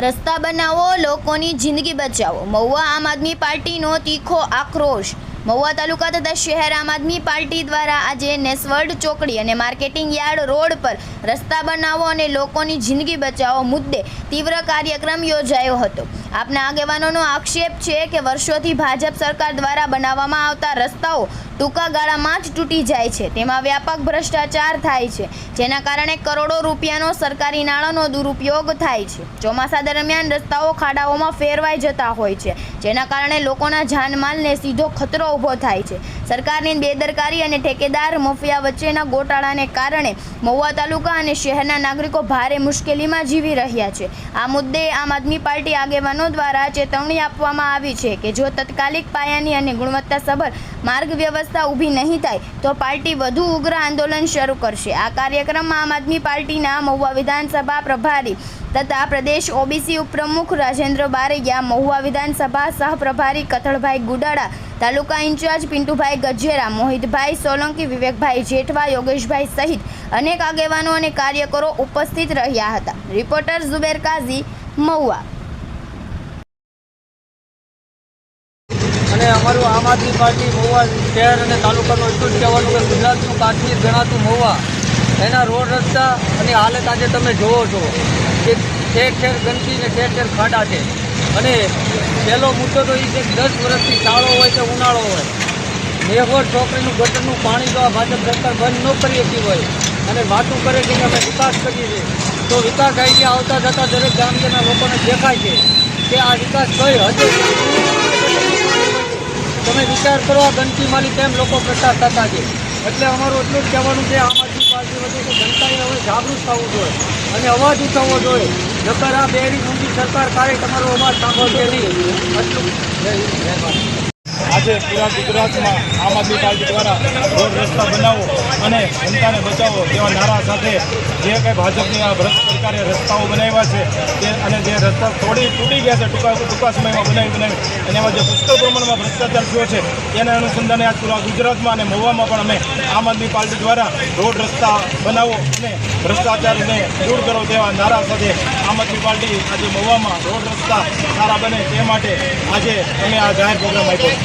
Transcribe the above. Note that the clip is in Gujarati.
રસ્તા બનાવો લોકોની જિંદગી બચાવો. મહુવા આમ આદમી પાર્ટીનો તીખો આક્રોશ. મહુવા તાલુકા તથા શહેર આમ આદમી પાર્ટી દ્વારા આજે નેસવર્ડ ચોકડી અને માર્કેટિંગ યાર્ડ રોડ પર રસ્તા બનાવો અને લોકોની જિંદગી બચાવો મુદ્દે તીવ્ર કાર્યક્રમ યોજાયો હતો. આપના આગેવાનોનો આક્ષેપ છે કે વર્ષોથી ભાજપ સરકાર દ્વારા બનાવવામાં આવતા રસ્તાઓ ટૂંકા ગાળામાં જ તૂટી જાય છે. તેમાં વ્યાપક ભ્રષ્ટાચાર થાય છે, જેના કારણે કરોડો રૂપિયાનો સરકારી નાણાંનો દુરુપયોગ થાય છે. ચોમાસા દરમિયાન રસ્તાઓ ખાડાઓમાં ફેરવાઈ જતા હોય છે, જેના કારણે લોકોના જાનમાલને સીધો ખતરો ઊભો થાય છે. સરકારની બેદરકારી અને ઠેકેદાર મફિયા વચ્ચેના ગોટાળાને કારણે મહુવા તાલુકા અને શહેરના નાગરિકો ભારે મુશ્કેલીમાં જીવી રહ્યા છે. આ મુદ્દે આમ આદમી પાર્ટી આગેવાનો દ્વારા ચેતવણી આપવામાં આવી છે કે જો તત્કાલિક પાયાની અને ગુણવત્તાસભર માર્ગ વ્યવસ્થા ઊભી નહીં થાય, તો પાર્ટી વધુ ઉગ્ર આંદોલન શરૂ કરશે. આ કાર્યક્રમમાં આમ આદમી પાર્ટીના મહુવા વિધાનસભા પ્રભારી તથા પ્રદેશ ઓબીસી ઉપપ્રમુખ રાજેન્દ્ર બારૈયા, મહુવા વિધાનસભા સહપ્રભારી કથળભાઈ ગુડાડા, તાલુકા ઇન્ચાર્જ પિન્ટુભાઈ ગજેરા, મોહિતભાઈ સોલંકી, વિવેકભાઈ જેઠવા, યોગેશભાઈ સહિત અનેક આગેવાનો અને કાર્યકરો ઉપસ્થિત રહ્યા હતા. રિપોર્ટર ઝુબેર કાઝી મહુવા અમારું આમ આદમી પાર્ટી મહુવા શહેર અને તાલુકાનું એટલું જ કહેવાનું કે ગુજરાતનું કાશ્મીર ગણાતું મહુવા. એના રોડ રસ્તા અને હાલત આજે તમે જોવો છો કે ઠેર ઠેર ગંદકી ને ઠેર ઠેર ખાડા છે. અને પહેલો મુદ્દો તો એ છે કે દસ વર્ષથી શાળો હોય કે ઉનાળો હોય. મેઘોર છોકરીનું ગટરનું પાણી તો આ ભાજપ સરકાર બંધ ન કરી હતી હોય. અને વાતું કરે છે કે અમે વિકાસ કરીએ છીએ. તો વિકાસ અહીંથી આવતા જતા દરેક ગામના લોકોને દેખાય છે કે આ વિકાસ કઈ હદે તમે વિચાર કરો, આ ગંદકી માલી કેમ લોકો પ્રસાર થતા છે? એટલે અમારું એટલું જ કહેવાનું છે આમ આદમી પાર્ટી વચ્ચે કે જનતાએ હવે જાગૃત થવું જોઈએ. અને અવાજ ઉઠાવવો જોઈએ. નકર આ બેરી સરકાર કાંઈ તમારો અવાજ સાંભળશે નહીં. આજે પૂરા ગુજરાતમાં આમ આદમી પાર્ટી દ્વારા રોડ રસ્તા બનાવો અને જનતાને બચાવો તેવા નારા સાથે જે કંઈ ભાજપની આ ભ્રષ્ટ સરકારે રસ્તાઓ બનાવ્યા છે, તે અને જે રસ્તા થોડી તૂટી ગયા છે, ટૂંકા ટૂંકા સમયમાં બનાવી બનાવી, અને એમાં જે પુષ્કળ પ્રમાણમાં ભ્રષ્ટાચાર થયો છે, તેના અનુસંધાને આજ પૂરા ગુજરાતમાં અને મહુવામાં પણ અમે આમ આદમી પાર્ટી દ્વારા રોડ રસ્તા બનાવો અને ભ્રષ્ટાચારને દૂર કરો તેવા નારા સાથે આમ આદમી પાર્ટી આજે મહુવામાં રોડ રસ્તા સારા બને તે માટે આજે અમે આ જાહેર પ્રોગ્રામ આપ્યો